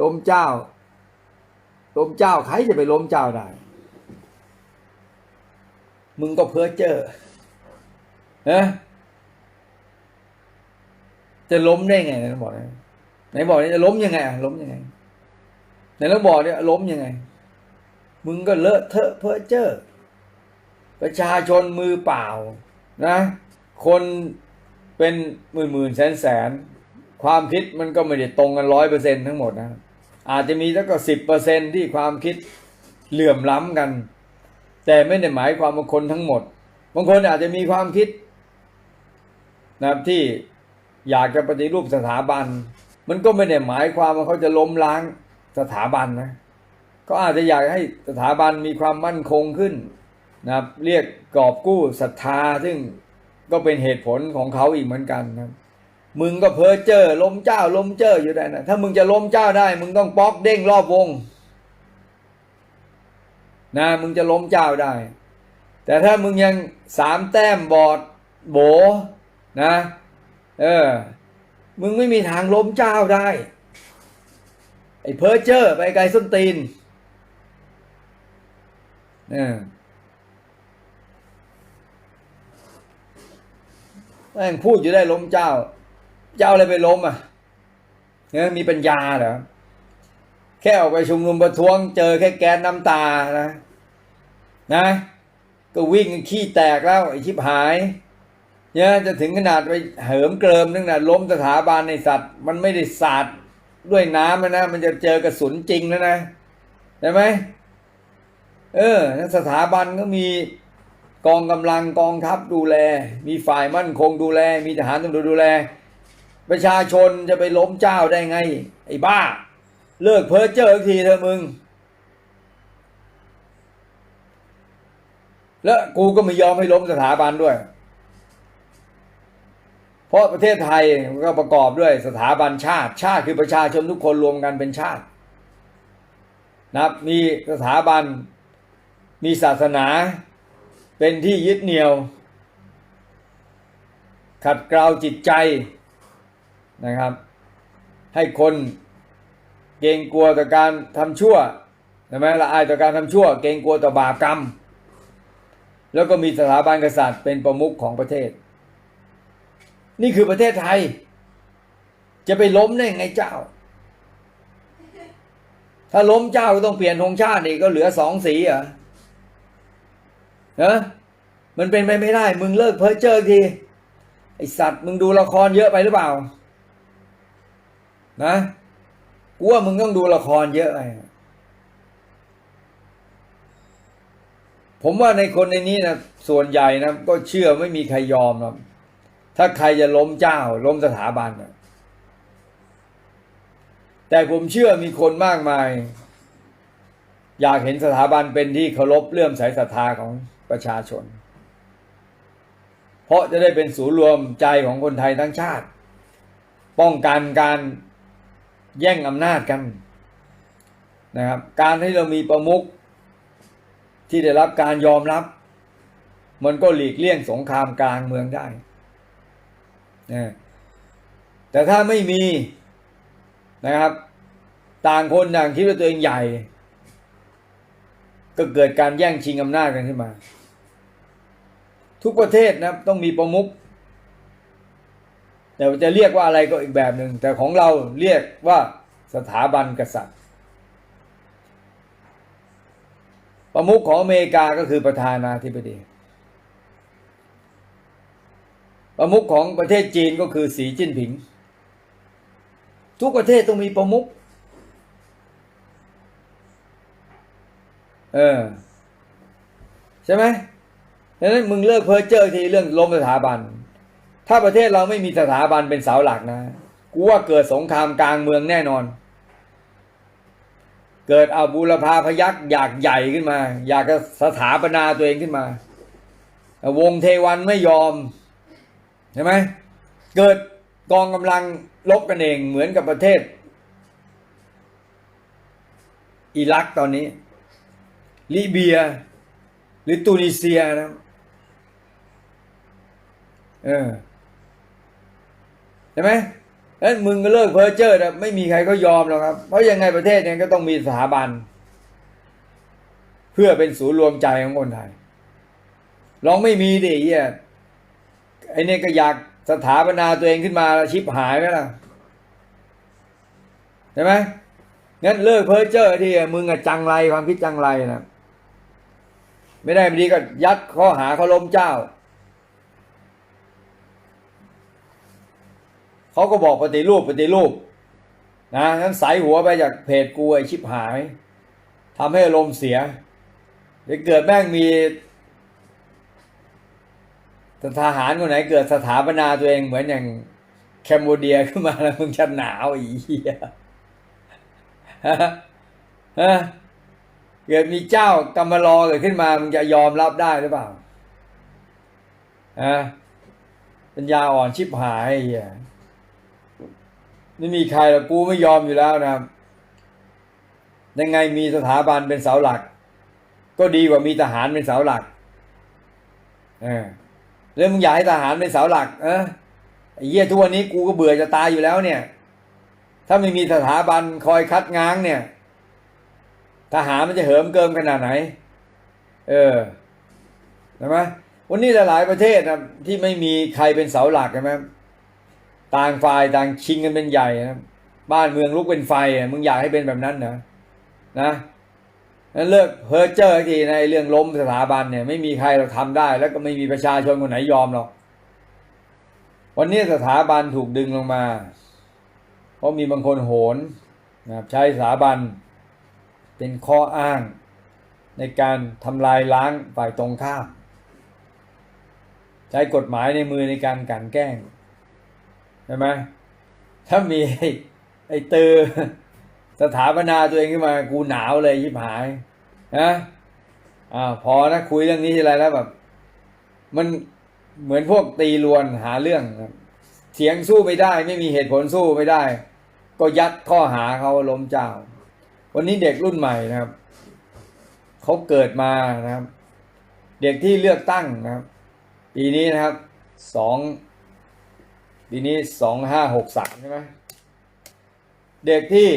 ล้มเจ้า ล้มเจ้า ใครจะไปล้มเจ้าได้ มึงก็เพ้อเจ้อนะจะล้มได้ไงไหนบอกนะไหนบอกเนี่ยจะล้มยังไงอะล้มยังไงไหนแล้วบอกเนี่ยล้มยังไง มึงก็เลอะเทอะเพ้อเจ้อประชาชนมือเปล่า นะ คนเป็นหมื่นหมื่นแสนแสน ความคิดมันก็ไม่ได้ตรงกันร้อยเปอร์เซ็นทั้งหมดนะอาจจะมีสักก็สิบเปอร์เซ็นที่ความคิดเหลื่อมล้ำกัน แต่ไม่ได้หมายความว่าคนทั้งหมด บางคนอาจจะมีความคิดนะครับที่อยากจะปฏิรูปสถาบัน มันก็ไม่ได้หมายความว่าเขาจะล้มล้างสถาบันนะก็อาจจะอยากให้สถาบันมีความมั่นคงขึ้นนะครับเรียกกอบกู้ศรัทธาซึ่งก็เป็นเหตุผลของเขาอีกเหมือนกันนะครับ มึงก็เพ้อเจ้อล้มเจ้าล้มเจ้ออยู่ได้นะถ้ามึงจะล้มเจ้าได้ มึงต้องป๊อกเด้งรอบวง นะ มึงจะล้มเจ้าได้ แต่ถ้ามึงยังสามแต้มบอดโบนะ เออ มึงไม่มีทางล้มเจ้าได้ ไอ้เพ้อเจ้อไปไกลส้นตีนเออแม่งพูดอยู่ได้ล้มเจ้า เจ้าอะไรไปล้มอะเนี่ยมีปัญญาเหรอแค่ออกไปชุมนุมประท้วง เจอแค่แก๊สน้ำตานะนะ ก็วิ่งขี้แตกแล้วไอ้ชิบหายเนี่ยจะถึงขนาดไปเหิมเกริมนึงนะล้มสถาบันในสัตว์ มันไม่ได้สาดด้วยน้ำนะ มันจะเจอกระสุนจริงแล้วนะใช่ไหมเออสถาบันก็มีกองกำลังกองทัพดูแล มีฝ่ายมั่นคงดูแล มีทหารตำรวจดูแล ประชาชนจะไปล้มเจ้าได้ไง ไอ้บ้า เลิกเพ้อเจ้อทีเถอะมึง แล้วกูก็ไม่ยอมให้ล้มสถาบันด้วย เพราะประเทศไทยก็ประกอบด้วยสถาบันชาติ ชาติคือประชาชนทุกคนรวมกันเป็นชาตินะครับมีสถาบัน มีศาสนา เป็นที่ยึดเหนี่ยว ขัดเกลาจิตใจ นะครับ ให้คนเกรงกลัวต่อการทำชั่วใช่ไหมละอายต่อการทำชั่ว เกรงกลัวต่อบาปกรรม แล้วก็มีสถาบันกษัตริย์เป็นประมุขของประเทศ นี่คือประเทศไทย จะไปล้มได้ไงเจ้า ถ้าล้มเจ้าก็ต้องเปลี่ยนธงชาติอีกก็เหลือสองสีเหรอเนอะมันเป็นไปไม่ได้ มึงเลิกเพ้อเจ้อทีไอสัตว์มึงดูละครเยอะไปหรือเปล่า นะกูว่ามึงต้องดูละครเยอะไปผมว่าในคนในนี้นะส่วนใหญ่นะก็เชื่อไม่มีใครยอมหรอกถ้าใครจะล้มเจ้า ล้มสถาบันนะแต่ผมเชื่อมีคนมากมาย อยากเห็นสถาบันเป็นที่เคารพเลื่อมใสศรัทธาของประชาชน เพราะจะได้เป็นศูนย์รวมใจของคนไทยทั้งชาติ ป้องกันการ แย่งอำนาจกันนะครับ การที่เรามีประมุขที่ได้รับการยอมรับ มันก็หลีกเลี่ยงสงครามกลางเมืองได้นะแต่ถ้าไม่มีนะครับ ต่างคนต่างคิดว่าตัวเองใหญ่ ก็เกิดการแย่งชิงอำนาจกันขึ้นมา ทุกประเทศนะครับต้องมีประมุข แต่จะเรียกว่าอะไรก็อีกแบบหนึ่งแต่ของเราเรียกว่าสถาบันกษัตริย์ ประมุขของอเมริกาก็คือประธานาธิบดี ประมุขของประเทศจีนก็คือสีจิ้นผิง ทุกประเทศต้องมีประมุขเออใช่ไหมดังนั้นมึงเลิกเพ้อเจ้อทีเรื่องล้มสถาบัน ถ้าประเทศเราไม่มีสถาบันเป็นเสาหลักนะกูว่าเกิดสงครามกลางเมืองแน่นอน เกิดเอาบูรพาพยักอยากใหญ่ขึ้นมา อยากจะสถาปนาตัวเองขึ้นมา วงเทวันไม่ยอมใช่ไหมเกิดกองกำลังลบกันเองเหมือนกับประเทศ อิรักตอนนี้ ลิเบีย หรือตูนิเซียนะ เออ ใช่ไหมนั้นมึงก็เลิกเพ้อเจ้อนะไม่มีใครก็ยอมหรอกครับ เพราะยังไงประเทศนี้ก็ต้องมีสถาบัน เพื่อเป็นศูนย์รวมใจของคนไทย ลองไม่มีดิไอ้เหี้ยไอเนี่ยก็อยากสถาปนาตัวเองขึ้นมาชิบหายไหมล่ะใช่ไหมงั้นเลิกเพ้อเจ้อที่มึงอะจังไรความคิดจังไรนะไม่ได้ไม่ดีก็ยัดข้อหาเขาล้มเจ้า เขาก็บอกปฏิรูปปฏิรูปนะงั้นใสหัวไปจากเพจกูไอชิบหายทำให้อารมณ์เสียเดี๋ยวเกิดแม่งมีทหารคนไหนเกิดสถาปนาตัวเองเหมือนอย่างแคมโบเดียขึ้นมาแล้วมึงจะหนาวอีเหี้ยฮะเกิดมีเจ้ากำมารอเกิดขึ้นมามึงจะยอมรับได้หรือเปล่าฮะปัญญาอ่อนชิบหายไอ้เหี้ย ไม่มีใครหรอกกูไม่ยอมอยู่แล้วนะครับยังไงมีสถาบันเป็นเสาหลัก ก็ดีกว่ามีทหารเป็นเสาหลัก เออแล้วมึงอยากให้ทหารเป็นเสาหลัก เออไอ้เหี้ยทุกวันนี้กูก็เบื่อจะตายอยู่แล้วเนี่ย ถ้าไม่มีสถาบันคอยคัดง้างเนี่ย ทหารมันจะเหิมเกิมขนาดไหน เออใช่ไหมวันนี้หลายๆประเทศนะที่ไม่มีใครเป็นเสาหลักใช่ไหม ต่างฝ่ายต่างชิงกันเป็นใหญ่นะบ้านเมืองลุกเป็นไฟอะมึงอยากให้เป็นแบบนั้นนะนะนั้นเลิกเพ้อเจ้อทีในเรื่องล้มสถาบันเนี่ยไม่มีใครเราทำได้ แล้วก็ไม่มีประชาชนคนไหนยอมหรอกวันนี้สถาบันถูกดึงลงมา เพราะมีบางคนโหนนะครับใช้สถาบันเป็นข้ออ้าง ในการทำลายล้างฝ่ายตรงข้าม ใช้กฎหมายในมือในการกันแกล้ง ใช่ไหมถ้ามีไอ้ไอ้ตือสถาปนาตัวเองขึ้นมา กูหนาวเลยยิบหายนะอ่าพอนะคุยเรื่องนี้ทีไรแล้วแบบ มันเหมือนพวกตีลวนหาเรื่องเถียงสู้ไม่ได้ ไม่มีเหตุผลสู้ไม่ได้ ก็ยัดข้อหาเขาล้มเจ้า วันนี้เด็กรุ่นใหม่นะครับเขาเกิดมานะครับ เด็กที่เลือกตั้งนะครับ ปีนี้นะครับสอง ปีนี้สองห้าหกสามใช่ไหมเด็กที่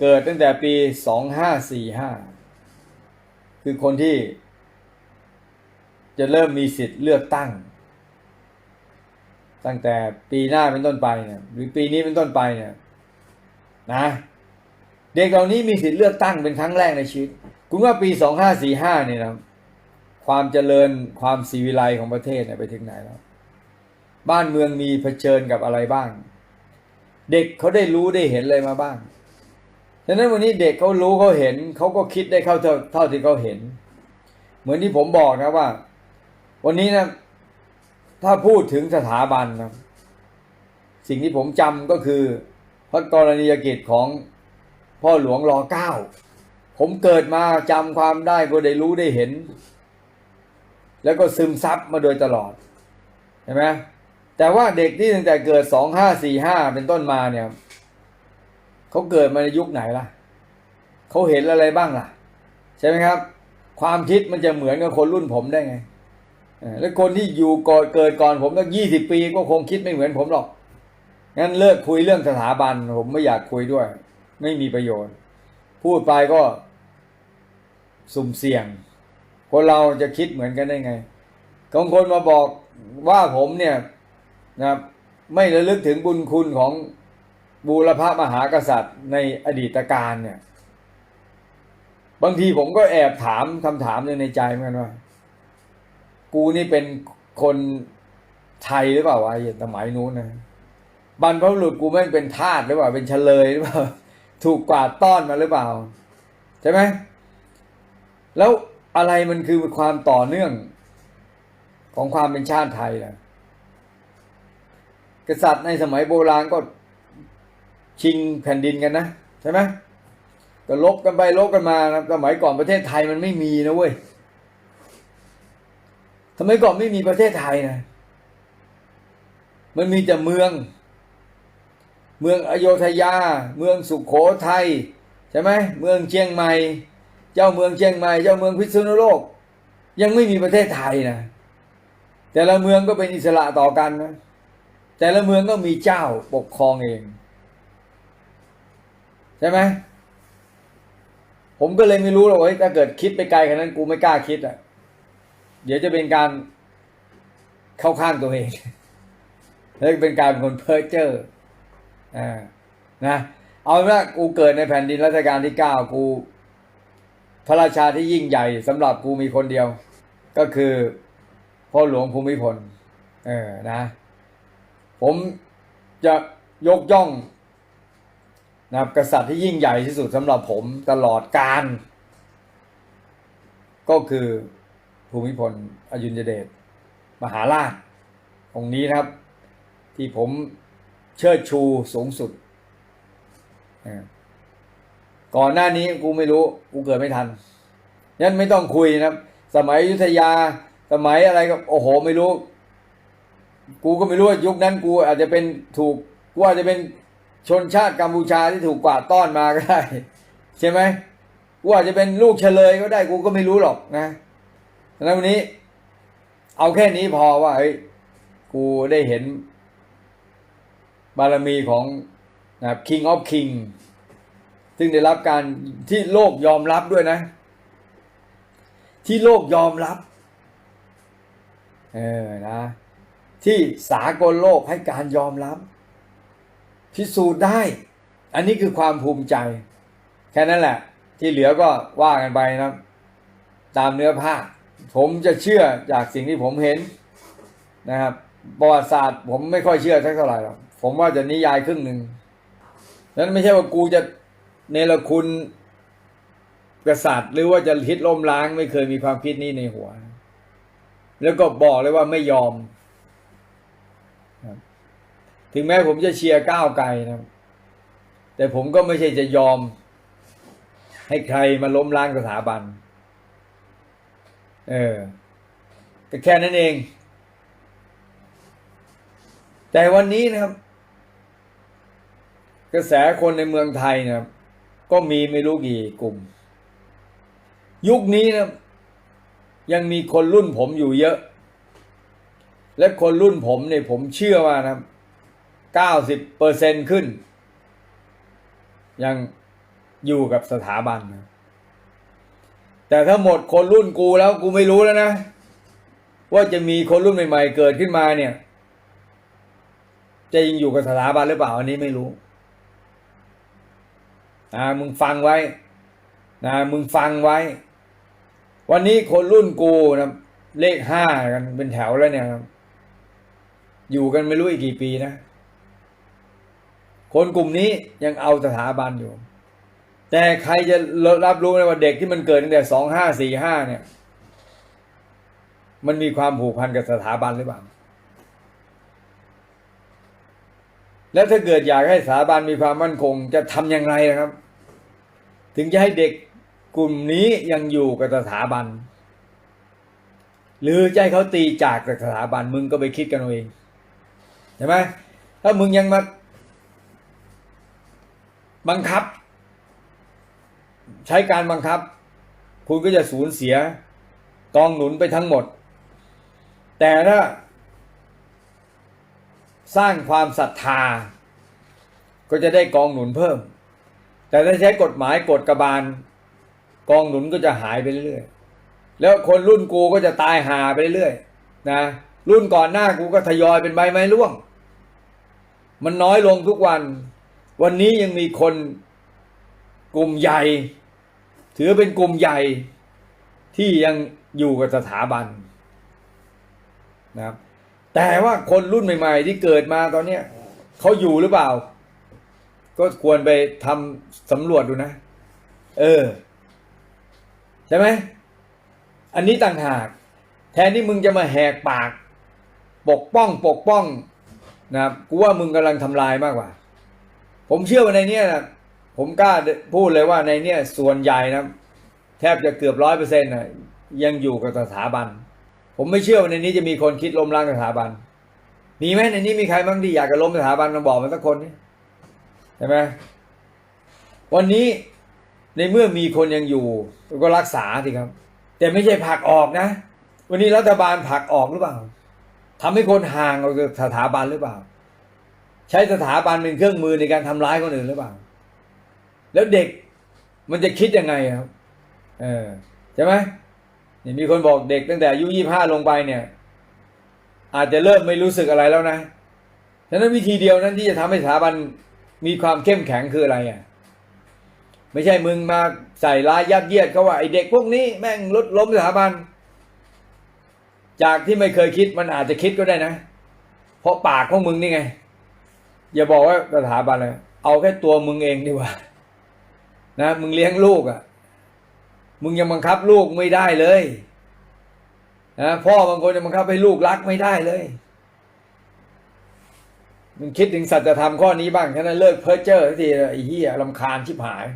เกิดตั้งแต่ปีสองห้าสี่ห้าคือคนที่จะเริ่มมีสิทธิ์เลือกตั้ง ตั้งแต่ปีหน้าเป็นต้นไปเนี่ยหรือปีนี้เป็นต้นไปเนี่ยนะเด็กเหล่านี้มีสิทธิ์เลือกตั้งเป็นครั้งแรกในชีวิต คุณว่าปีสองห้าสี่ห้าเนี่ยนะความเจริญความสีวิไลของประเทศเนี่ยไปถึงไหนแล้ว บ้านเมืองมีเผชิญกับอะไรบ้าง เด็กเขาได้รู้ได้เห็นอะไรมาบ้างดังนั้นวันนี้เด็กเขารู้เขาเห็นเขาก็คิดได้เข้าเท่าเท่าที่เขาเห็น เหมือนที่ผมบอกนะว่า วันนี้นะถ้าพูดถึงสถาบันนะสิ่งที่ผมจำก็คือพระกรณียกิจของพ่อหลวงรอเก้าผมเกิดมาจำความได้ก็ได้รู้ได้เห็น แล้วก็ซึมซับมาโดยตลอดเห็นไหม แต่ว่าเด็กที่ตั้งแต่เกิดสองห้าสี่ห้าเป็นต้นมาเนี่ยเขาเกิดมาในยุคไหนล่ะเขาเห็นอะไรบ้างล่ะ ใช่ไหมครับ ความคิดมันจะเหมือนกับคนรุ่นผมได้ไงแล้วคนที่อยู่ก่อนเกิดก่อนผมตั้งยี่สิบปีก็คงคิดไม่เหมือนผมหรอก งั้นเลิกคุยเรื่องสถาบัน ผมไม่อยากคุยด้วย ไม่มีประโยชน์ พูดไปก็สุ่มเสี่ยง คนเราจะคิดเหมือนกันได้ไงบางคนมาบอกว่าผมเนี่ย นะครับไม่ระลึกถึงบุญคุณของบูรพมหากษัตริย์ในอดีตการเนี่ย บางทีผมก็แอบถามคำถามหนึงในใจเหมือนกันว่า กูนี่เป็นคนไทยหรือเปล่าวะไอ้สมัยนู้นนะบรรพบุรุษกูแม่งเป็นทาสหรือเปล่า เป็นเฉลยหรือเปล่า ถูกกวาดต้อนมาหรือเปล่า ใช่ไหม แล้วอะไรมันคือความต่อเนื่องของความเป็นชาติไทยล่ะ กษัตริย์ในสมัยโบราณก็ชิงแผ่นดินกันนะใช่ไหมก็ลบกันไปลบกันมานะสมัยก่อนประเทศไทยมันไม่มีนะเว้ยสมัยก่อนไม่มีประเทศไทยนะ มันมีแต่เมือง เมืองอโยธยา เมืองสุขโขทัยใช่ไหมเมืองเชียงใหม่ เจ้าเมืองเชียงใหม่ เจ้าเมืองพิษณุโลก ยังไม่มีประเทศไทยนะ แต่ละเมืองก็เป็นอิสระต่อกันนะ แต่ละเมืองก็มีเจ้าปกครองเอง ใช่ไหมผมก็เลยไม่รู้หรอกว่าถ้าเกิดคิดไปไกลขนาดนั้นกูไม่กล้าคิดอะ เดี๋ยวจะเป็นการเข้าข้างตัวเองแล้วเป็นการเป็นคนเพ้อเจ้ออ่านะเอาเป็นว่ากูเกิดในแผ่นดินรัชกาลที่เก้ากู พระราชาที่ยิ่งใหญ่สำหรับกูมีคนเดียว ก็คือพ่อหลวงภูมิพลเออนะ ผมจะยกย่องนะครับกษัตริย์ที่ยิ่งใหญ่ที่สุดสำหรับผมตลอดการ ก็คือภูมิพลอยุญเดชมหาราชองค์นี้นะครับ ที่ผมเชิดชูสูงสุด ก่อนหน้านี้กูไม่รู้ กูเกิดไม่ทันยันไม่ต้องคุยนะครับ สมัยยุธยาสมัยอะไรก็โอ้โหไม่รู้ กูก็ไม่รู้ว่ายุคนั้นกูอาจจะเป็นถูกกูอาจจะเป็นชนชาติกัมพูชาที่ถูกกวาดต้อนมาก็ได้ ใช่ไหมกูอาจจะเป็นลูกเฉลยก็ได้กูก็ไม่รู้หรอกนะแล้ววันนี้ เอาแค่นี้พอว่าเฮ้ยกูได้เห็น บารมีของนะครับ King of King ซึ่งได้รับการที่โลกยอมรับด้วยนะ ที่โลกยอมรับ เออนะ ที่สากลโลกให้การยอมรับ พิสูจน์ได้ อันนี้คือความภูมิใจ แค่นั้นแหละ ที่เหลือก็ว่ากันไปนะครับตามเนื้อผ้า ผมจะเชื่อจากสิ่งที่ผมเห็นนะครับประวัติศาสตร์ผมไม่ค่อยเชื่อสักเท่าไหร่หรอกผมว่าจะนิยายครึ่งหนึ่งนั้นไม่ใช่ว่ากูจะเนรคุณกษัตริย์ หรือว่าจะคิดล้มล้างไม่เคยมีความคิดนี้ในหัว แล้วก็บอกเลยว่าไม่ยอม ถึงแม้ผมจะเชียร์ก้าวไกลนะ แต่ผมก็ไม่ใช่จะยอม ให้ใครมาล้มล้างสถาบัน เออก็แค่นั้นเอง แต่วันนี้นะครับ กระแสคนในเมืองไทยนะครับ ก็มีไม่รู้กี่กลุ่ม ยุคนี้นะยังมีคนรุ่นผมอยู่เยอะ และคนรุ่นผมเนี่ยผมเชื่อว่านะ ครับเก้าสิบเปอร์เซ็นขึ้น ยังอยู่กับสถาบันนะแต่ถ้าหมดคนรุ่นกูแล้วกูไม่รู้แล้วนะ ว่าจะมีคนรุ่นใหม่ ๆ เกิดขึ้นมาเนี่ย จะยังอยู่กับสถาบันหรือเปล่าอันนี้ไม่รู้นะมึงฟังไว้นะมึงฟังไว้ วันนี้คนรุ่นกูนะเลขห้ากันเป็นแถวแล้วเนี่ย อยู่กันไม่รู้อีกกี่ปีนะ คนกลุ่มนี้ยังเอาสถาบันอยู่ แต่ใครจะรับรู้นะว่าเด็กที่มันเกิดตั้งแต่สองห้าสี่ห้าเนี่ย มันมีความผูกพันกับสถาบันหรือเปล่า แล้วถ้าเกิดอยากให้สถาบันมีความมั่นคง จะทำอย่างไรนะครับ ถึงจะให้เด็กกลุ่มนี้ยังอยู่กับสถาบัน หรือจะให้เขาตีจากจากสถาบันมึงก็ไปคิดกันเอาเองใช่ไหมถ้ามึงยังมา บังคับ ใช้การบังคับ คุณก็จะสูญเสียกองหนุนไปทั้งหมด แต่ถ้า สร้างความศรัทธา ก็จะได้กองหนุนเพิ่ม แต่ถ้าใช้กฎหมายกฎกระบาล กองหนุนก็จะหายไปเรื่อยๆแล้วคนรุ่นกูก็จะตายหาไปเรื่อยๆนะรุ่นก่อนหน้ากูก็ทยอยเป็นใบไม้ร่วง มันน้อยลงทุกวัน วันนี้ยังมีคนกลุ่มใหญ่ ถือเป็นกลุ่มใหญ่ที่ยังอยู่กับสถาบันนะครับแต่ว่าคนรุ่นใหม่ ๆ ที่เกิดมาตอนเนี้ยเขาอยู่หรือเปล่า ก็ควรไปทำสำรวจดูนะ เออ ใช่ไหม อันนี้ต่างหาก แทนที่มึงจะมาแหกปาก ปกป้องปกป้องนะครับกูว่ามึงกำลังทำลายมากกว่า ผมเชื่อว่าในเนี้ยนะผมกล้าพูดเลยว่าในเนี้ยส่วนใหญ่นะแทบจะเกือบร้อยเปอร์เซ็นต์นะยังอยู่กับสถาบัน ผมไม่เชื่อว่าในนี้จะมีคนคิดล้มล้างสถาบัน มีไหมในนี้มีใครบ้างที่อยากจะล้มสถาบันมาบอกมาสักคนนี่ใช่ไหมวันนี้ในเมื่อมีคนยังอยู่ก็รักษาสิครับ แต่ไม่ใช่ผลักออกนะ วันนี้รัฐบาลผลักออกหรือเปล่าทำให้คนห่างออกจากสถาบันหรือเปล่า ใช้สถาบันเป็นเครื่องมือในการทำร้ายคนอื่นหรือเปล่า แล้วเด็กมันจะคิดยังไงครับ เออใช่ไหมนี่มีคนบอกเด็กตั้งแต่อายุยี่ห้าลงไปเนี่ย อาจจะเริ่มไม่รู้สึกอะไรแล้วนะฉะนั้นวิธีเดียวนั้นที่จะทำให้สถาบันมีความเข้มแข็งคืออะไรอะ ไม่ใช่มึงมาใส่ร้ายยัดเยียดเขาว่าไอเด็กพวกนี้แม่งลดล้มสถาบัน จากที่ไม่เคยคิดมันอาจจะคิดก็ได้นะ เพราะปากของมึงนี่ไง อย่าบอกว่าสถาบันเลยเอาแค่ตัวมึงเองดีกว่า นะ มึงเลี้ยงลูกอะ่ะ มึงยังบังคับลูกไม่ได้เลยนะพ่อบางคนจะบังคับให้ลูกรักไม่ได้เลย มึงคิดถึงสัจธรรมข้อนี้บ้างแค่นั้นเลิกเพ้อเจ้อทีไอ้เหี้ยลำคาญชิบหาย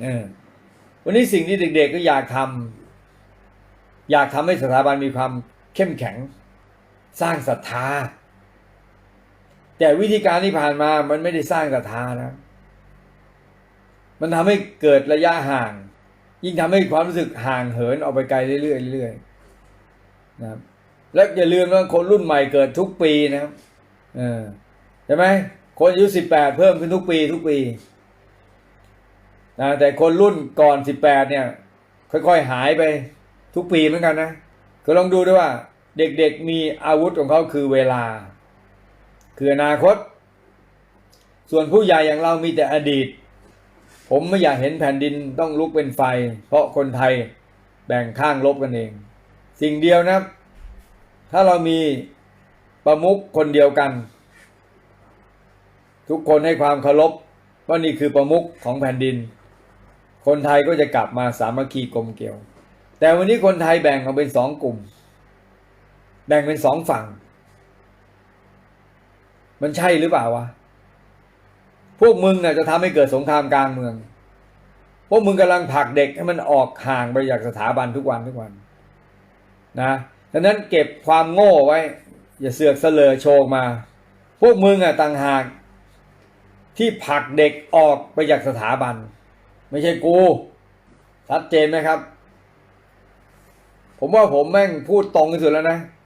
เออวันนี้สิ่งที่เด็กๆก็อยากทำอยากทำให้สถาบันมีความเข้มแข็ง สร้างศรัทธา แต่วิธีการที่ผ่านมามันไม่ได้สร้างศรัทธานะ มันทำให้เกิดระยะห่าง ยิ่งทำให้ความรู้สึกห่างเหินออกไปไกลเรื่อยๆเรื่อยๆนะครับและอย่าลืมว่าคนรุ่นใหม่เกิดทุกปีนะครับเออใช่ไหมคนอายุสิบแปดเพิ่มขึ้นทุกปีทุกปีนะแต่คนรุ่นก่อนสิบแปดเนี่ย ค่อยๆหายไปทุกปีเหมือนกันนะก็ลองดูด้วยว่า เด็กๆมีอาวุธของเขาคือเวลา คืออนาคต ส่วนผู้ใหญ่อย่างเรามีแต่อดีต ผมไม่อยากเห็นแผ่นดินต้องลุกเป็นไฟ เพราะคนไทยแบ่งข้างลบกันเอง สิ่งเดียวนะ ถ้าเรามีประมุขคนเดียวกัน ทุกคนให้ความเคารพว่านี่คือประมุขของแผ่นดิน คนไทยก็จะกลับมาสามัคคีกลมเกลียว แต่วันนี้คนไทยแบ่งออกเป็นสองกลุ่ม แบ่งเป็นสองฝั่ง มันใช่หรือเปล่าวะ พวกมึงน่ะจะทำให้เกิดสงครามกลางเมือง พวกมึงกำลังผลักเด็กให้มันออกห่างไปจากสถาบันทุกวันทุกวัน นะดังนั้นเก็บความโง่ไว้ อย่าเสือกเสลอโชว์มา พวกมึงอะต่างหาก ที่ผลักเด็กออกไปจากสถาบัน ไม่ใช่กูชัดเจนไหมครับ ผมว่าผมแม่งพูดตรงที่สุดแล้วนะ